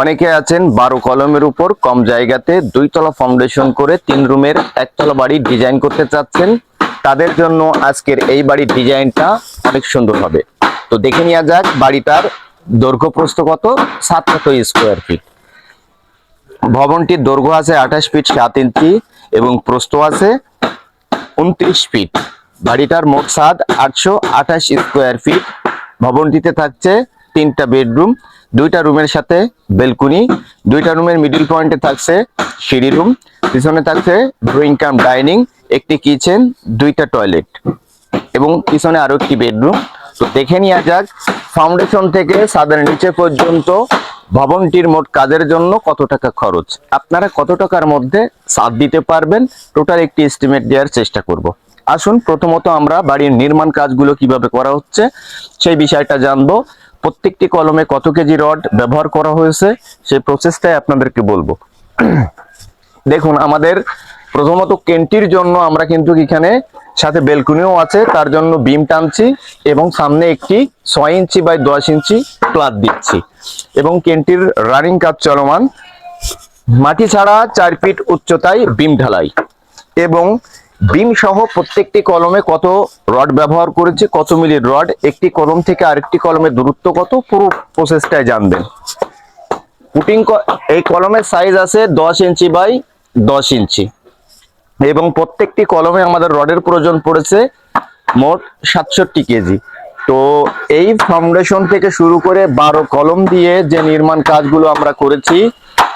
অনেকে আছেন বারো কলমের উপর, কম জায়গাতে দুইতলা ফাউন্ডেশন করে তিন রুমের একতলা বাড়ি ডিজাইন করতে চাচ্ছেন। তাদের জন্য আজকের এই বাড়ির ডিজাইনটা অনেক সুন্দর হবে। তো দেখে নেওয়া যাক বাড়িটার দৈর্ঘ্য প্রস্থ কত, সাত কত স্কোয়ার ফিট ভবনটির দৈর্ঘ্য আছে আঠাশ ফিট সাত ইঞ্চি এবং প্রস্থ আছে উনত্রিশ ফিট বাড়িটার মোট ছাদ আটশো আঠাশ স্কোয়ার ফিট ভবনটিতে থাকছে তিনটা বেডরুম দুইটা রুমের সাথে বেলকুনি, দুইটা রুমের মিডিল পয়েন্টে থাকছে সিঁড়ি রুম, পিছনে থাকছে ড্রয়িং কাম, ডাইনিং, একটি কিচেন, দুইটা টয়লেট এবং পিছনে আরও একটি বেডরুম। তো দেখে নেওয়া যাক, ফাউন্ডেশন থেকে সাদের নিচে পর্যন্ত ভবনটির মোট কাজের জন্য কত টাকা খরচ? আপনারা কত টাকার মধ্যে ছাদ দিতে পারবেন? টোটাল একটি এস্টিমেট দেওয়ার চেষ্টা করব। আসুন, প্রথমত আমরা বাড়ির নির্মাণ কাজগুলো কীভাবে করা হচ্ছে, সেই বিষয়টা জানব। প্রত্যেকটি কলমে কত কেজি রড ব্যবহার করা হয়েছে, সেই প্রসেসটাই আপনাদেরকে বলব। দেখুন, আমাদের প্রথমত কেন্টির জন্য আমরা কিন্তু এখানে সাথে বেলকুনিও আছে, তার জন্য বিম টানছি এবং সামনে একটি ছয় ইঞ্চি বাই দশ ইঞ্চি প্লাট দিচ্ছি। এবং কেন্টির রানিং কাজ চলমান। মাটি ছাড়া চার ফিট উচ্চতায় বিম ঢালাই। এবং বিম সহ প্রত্যেকটি কলমে কত রড ব্যবহার করেছে, কত মিলির রড, একটি কলম থেকে আরেকটি কলমের দূরত্ব কত, পুরো প্রসেসটাই জানবেন। পুটিং এই কলমের সাইজ আছে দশ ইঞ্চি বাই দশ ইঞ্চি। এবং প্রত্যেকটি কলমে আমাদের রডের প্রয়োজন পড়েছে মোট সাতষট্টি কেজি। তো এই ফাউন্ডেশন থেকে শুরু করে বারো কলম দিয়ে যে নির্মাণ কাজগুলো আমরা করেছি,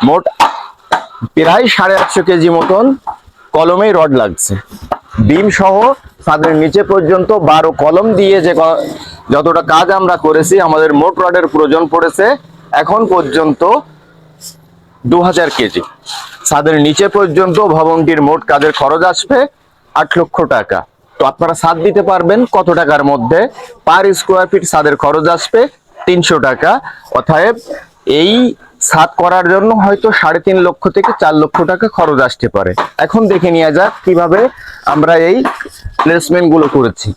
মোট প্রায় সাড়ে আটশো কেজি মতন কলমেই রড লাগছে। বিম সহ ছাদের নিচে পর্যন্ত বারো কলম দিয়ে যে যতটা কাজ আমরা করেছি, আমাদের মোট রডের প্রয়োজন পড়েছে এখন পর্যন্ত দু হাজার কেজি। ছাদের নিচে পর্যন্ত ভবনটির মোট কাজের খরচ আসবে আট লক্ষ টাকা। তো আপনারা ছাদ দিতে পারবেন কত টাকার মধ্যে? পার স্কোয়ার ফিট ছাদের খরচ আসবে তিনশো টাকা। অতএব এই ছাদ করার জন্য হয়তো সাড়ে তিন লক্ষ থেকে চার লক্ষ টাকা খরচ আসতে পারে। এখন দেখে নেওয়া যাক কীভাবে আমরা এই প্লেসমেন্টগুলো করেছি।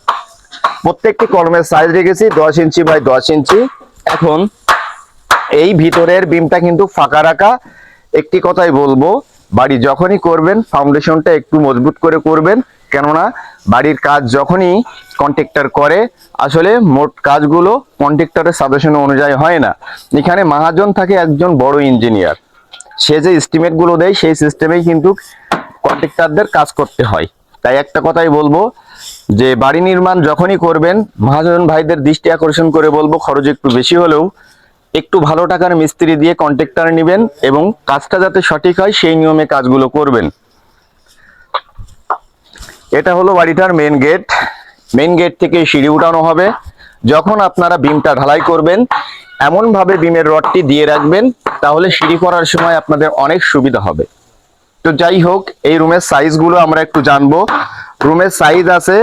প্রত্যেকটি কলমের সাইজ রেখেছি, দশ ইঞ্চি বাই দশ ইঞ্চি। এখন এই ভিতরের বিমটা কিন্তু ফাঁকা রাখা। একটি কথাই বলব, বাড়ি যখনই করবেন ফাউন্ডেশনটা একটু মজবুত করে করবেন। কেননা বাড়ির কাজ যখনই কন্ট্রাক্টর করে, আসলে মোট কাজগুলো কন্ট্রাক্টরের সাজেশন অনুযায়ী হয় না। এখানে মহাজন থাকে একজন বড় ইঞ্জিনিয়ার সে যে এস্টিমেটগুলো দেয়, সেই সিস্টেমেই কিন্তু কন্ট্রাক্টরদের কাজ করতে হয়। তাই একটা কথাই বলব যে, বাড়ি নির্মাণ যখনই করবেন, মহাজন ভাইদের দৃষ্টি আকর্ষণ করে বলব, খরচ একটু বেশি হলেও একটু ভালো টাকার মিস্ত্রি দিয়ে কন্ট্রাক্টর নেবেন এবং কাজটা যাতে সঠিক হয়, সেই নিয়মে কাজগুলো করবেন। এটা হলো বাড়িটার মেন গেট মেন গেট থেকে সিঁড়ি উঠানো হবে। যখন আপনারা বিমটা ঢালাই করবেন এমন ভাবে বিমের রডটি দিয়ে রাখবেন, তাহলে সিঁড়ি করার সময় আপনাদের অনেক সুবিধা হবে। তো যাই হোক, এই রুমের সাইজগুলো আমরা একটু জানব। রুমের সাইজ আছে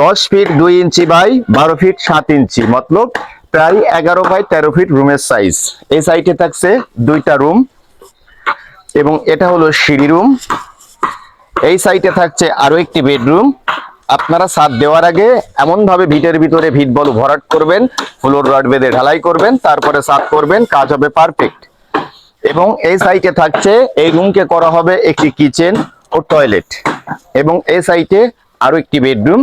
দশ ফিট দুই ইঞ্চি বাই বারো ফিট সাত ইঞ্চি, মতলব প্রায় এগারো বাই তেরো ফিট রুমের সাইজ এই সাইডে থাকছে দুইটা রুম এবং এটা হলো সিঁড়ি রুম এই সাইটে থাকছে আরও একটি বেডরুম আপনারা ছাদ দেওয়ার আগে এমন ভাবে ভিটের ভিতরে ভিট বল ভরাট করবেন ফ্লোর রড বেঁধে ঢালাই করবেন, তারপরে ছাদ করবেন, কাজ হবে পারফেক্ট এবং এই সাইটে থাকছে, এই রুমকে করা হবে একটি কিচেন ও টয়লেট এবং এই সাইটে আরও একটি বেডরুম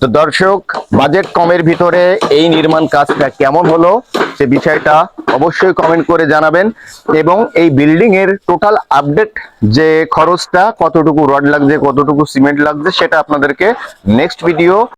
তো দর্শক বাজেট কমের ভিতরে এই নির্মাণ কাজটা কেমন হলো সে বিষয়টা অবশ্যই কমেন্ট করে জানাবেন এবং এই বিল্ডিং এর টোটাল আপডেট যে খরচটা, কতটুকু রড লাগছে, কতটুকু সিমেন্ট লাগছে, সেটা আপনাদেরকে নেক্সট ভিডিও